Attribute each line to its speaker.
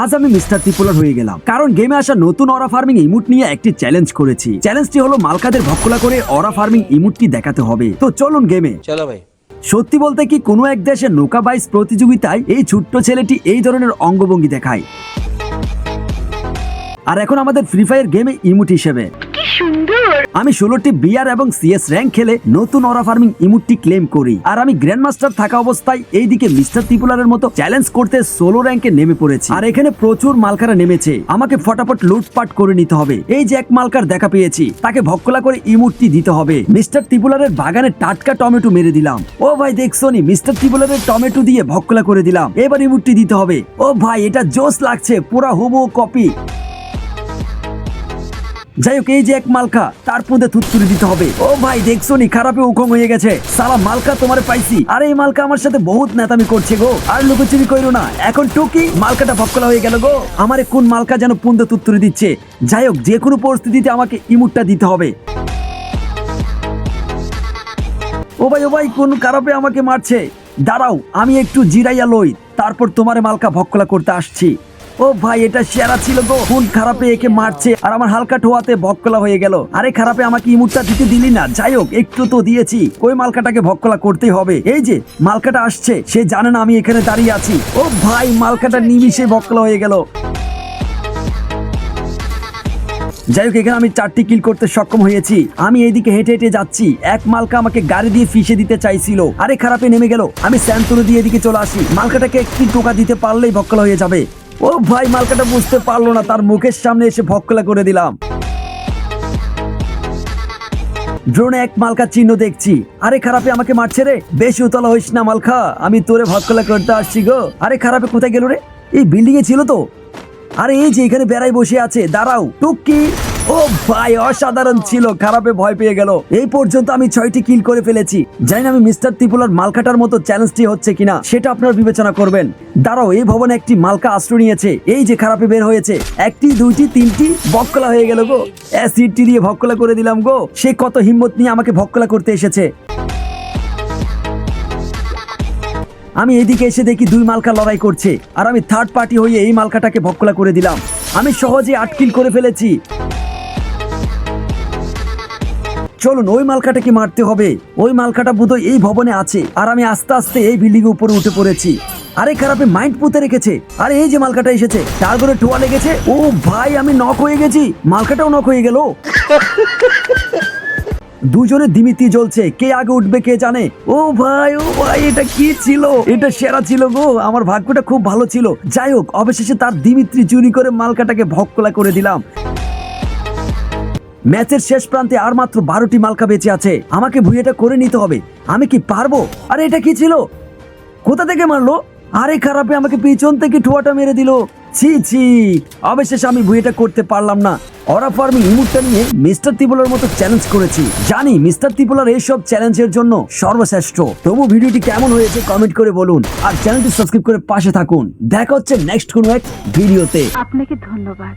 Speaker 1: আজ আমি মিস্টার ত্রিপুলার হয়ে গেলাম। কারণ গেমে আসা নতুন অরা ফার্মিং ইমুট নিয়ে একটি চ্যালেঞ্জ করেছি। চ্যালেঞ্জটি হলো মালকাদের ভক্কলা করে অরা ফার্মিং ইমুটটি দেখাতে হবে। তো চলুন গেমে
Speaker 2: চলো ভাই।
Speaker 1: সত্যি বলতে কি কোনো এক দেশে নৌকা বাইস প্রতিযোগিতায় এই ছোট্ট ছেলেটি এই ধরনের অঙ্গভঙ্গি দেখায়। আর এখন আমাদের ফ্রি ফায়ার গেমে ইমুট হিসেবে। আমি ষোলোটি বিআর এবং সিএস র্যাঙ্ক খেলে নতুন অরা ফার্মিং ইমুটটি ক্লেম করি। আর আমি গ্র্যান্ড মাস্টার থাকা অবস্থায় এইদিকে মিস্টার ত্রিপুলারের মতো চ্যালেঞ্জ করতে সোলো র্যাঙ্কে নেমে পড়েছি। আর এখানে প্রচুর মালকারা নেমেছে। আমাকে ফটাফট লুটপাট করে নিতে হবে। এই যে এক মালকার দেখা পেয়েছি, তাকে ভক্কলা করে ইমুটটি দিতে হবে। মিস্টার ত্রিপুলারের বাগানে টাটকা টমেটো মেরে দিলাম। ও ভাই, দেখছ নি? মিস্টার ত্রিপুলারের টমেটো দিয়ে ভক্কলা করে দিলাম। এবার ইমুটটি দিতে হবে। ও ভাই, এটা জোস লাগছে। পুরা হুবো কপি। যাই হোক, এই যে এক মালকা, তার মধ্যে থুততুরি দিতে হবে। ও ভাই, দেখছ নি? খারাপে উখং হয়ে গেছে। সালা মালকা তোমার পাইছি। আরে এই মালকা আমার সাথে বহুত নেতামি করছে গো। আর লুকোচুরি কইরো না। এখন টুকি মালকাটা ভক্কলা হয়ে গেল গো। আমারে কোন মালকা যেন পুন্দে তুত্তুরি দিচ্ছে। যাই হোক, যে কোনো পরিস্থিতিতে আমাকে ইমুটটা দিতে হবে। ও ভাই ও ভাই, কোন খারাপে আমাকে মারছে? দাঁড়াও, আমি একটু জিরাইয়া লই। তারপর তোমার মালকা ভক্কলা করতে আসছি। ও ভাই, এটা সেরা ছিল গো। কোন খারাপে একে মারছে, আর আমার হালকা ঠোয়াতে ভক্কলা হয়ে গেল। আরে খারাপে আমাকে ইমুটটা দিতে দিলি না। যাই হোক, একটু তো দিয়েছি। ওই মালকাটাকে ভক্কলা করতেই হবে। এই যে, মালকাটা আসছে। সে জানে না আমি এখানে দাঁড়িয়ে আছি। ও ভাই, মালকাটা নিমিশে ভক্কলা হয়ে গেল। যাই হোক, এখানে আমি চারটি কিল করতে সক্ষম হয়েছি। আমি এইদিকে হেঁটে হেঁটে যাচ্ছি। এক মালকা আমাকে গাড়ি দিয়ে ফিসে দিতে চাইছিল। আরে খারাপে নেমে গেল। আমি স্যান্তুলো দিয়ে এদিকে চলে আসি। মালকাটাকে একটি টোকা দিতে পারলেই ভক্কলা হয়ে যাবে। ও ভাই, মালকাটা বুঝতে পারল না, তার মুখের সামনে এসে ভক্কলা করে দিলাম। ড্রোনে এক মালকা চিহ্ন দেখছি। আরে খারাপে আমাকে মারছে রে। বেশি উতলা হইস না মালখা আমি তোরে ভক্কলা করতে আসছি গো। আরে খারাপে কোথায় গেল রে? এই বিল্ডিং এ ছিল তো। আরে এই যে এখানে বেড়াই বসে আছে, দাঁড়াও। টুকি ও ভাই, অসাধারণ ছিল, খারাপে ভয় পেয়ে গেল। এই পর্যন্ত আমি ছয়টি কিল করে ফেলেছি। জানি আমি মিস্টার ত্রিপুলার মালকাটার মতো চ্যালেঞ্জটি হচ্ছে কিনা, সেটা আপনার বিবেচনা করবেন। দাঁড়াও, এই ভবনে একটি মালকা আশ্রয় নিয়েছে। এই যে খারাপে বের হয়েছে, একটি, দুইটি, তিনটি, ভক্কলা হয়ে গেল গো। অ্যাসিডটি দিয়ে ভক্কলা করে দিলাম গো। সে কত হিম্মত নিয়ে আমাকে ভক্কলা করতে এসেছে। আমি এদিকে এসে দেখি দুই মালকা লড়াই করছে, আর আমি থার্ড পার্টি হয়ে এই মালকাটাকে ভক্কলা করে দিলাম। আমি সহজে আটকিল করে ফেলেছি। চলুন, ওই মালকাটাকে মারতে হবে? ওই মালকাটা বোধহয় এই ভবনে আছে। আর আমি আস্তে আস্তে এই বিল্ডিং এর উপরে উঠে পড়েছি। আরে খারাপে মাইন্ড পুঁতে রেখেছে। আরে এই যে মালকাটা এসেছে, তার করে ঠোয়া লেগেছে। ও ভাই, আমি নক হয়ে গেছি। মালকাটাও নক হয়ে গেল। দুজনে দিমিতি জ্বলছে। কে আগে উঠবে, কে জানে? ও ভাই ও ভাই, এটা কি ছিল? এটা সেরা ছিল গো। আমার ভাগ্যটা খুব ভালো ছিল। যাই হোক, অবশেষে তার দিমিত্রি চুরি করে মালকাটাকে ভক্কলা করে দিলাম। ম্যাচের শেষ প্রান্তে আর মাত্র বারোটি মালকা বেঁচে আছে। আমাকে ভুইয়েটা করে নিতে হবে। আমি কি পারব? আরে এটা কি ছিল? কোথা থেকে মারলো? আরে খারাপে আমাকে পিছন থেকে ঠোয়াটা মেরে দিল। ছি ছি। অবশেষে আমি ভুইয়েটা করতে পারলাম না। অরা ফার্মিং ইমুটটা নিয়ে মিস্টার ত্রিপুলার মতো চ্যালেঞ্জ করেছি। জানি মিস্টার ত্রিপুলার এইসব চ্যালেঞ্জের জন্য সর্বশ্রেষ্ঠ। তবু ভিডিওটি কেমন হয়েছে কমেন্ট করে বলুন। আর চ্যানেলটি সাবস্ক্রাইব করে পাশে থাকুন। দেখা হচ্ছে নেক্সট কোনো এক ভিডিওতে।
Speaker 3: আপনাকে ধন্যবাদ।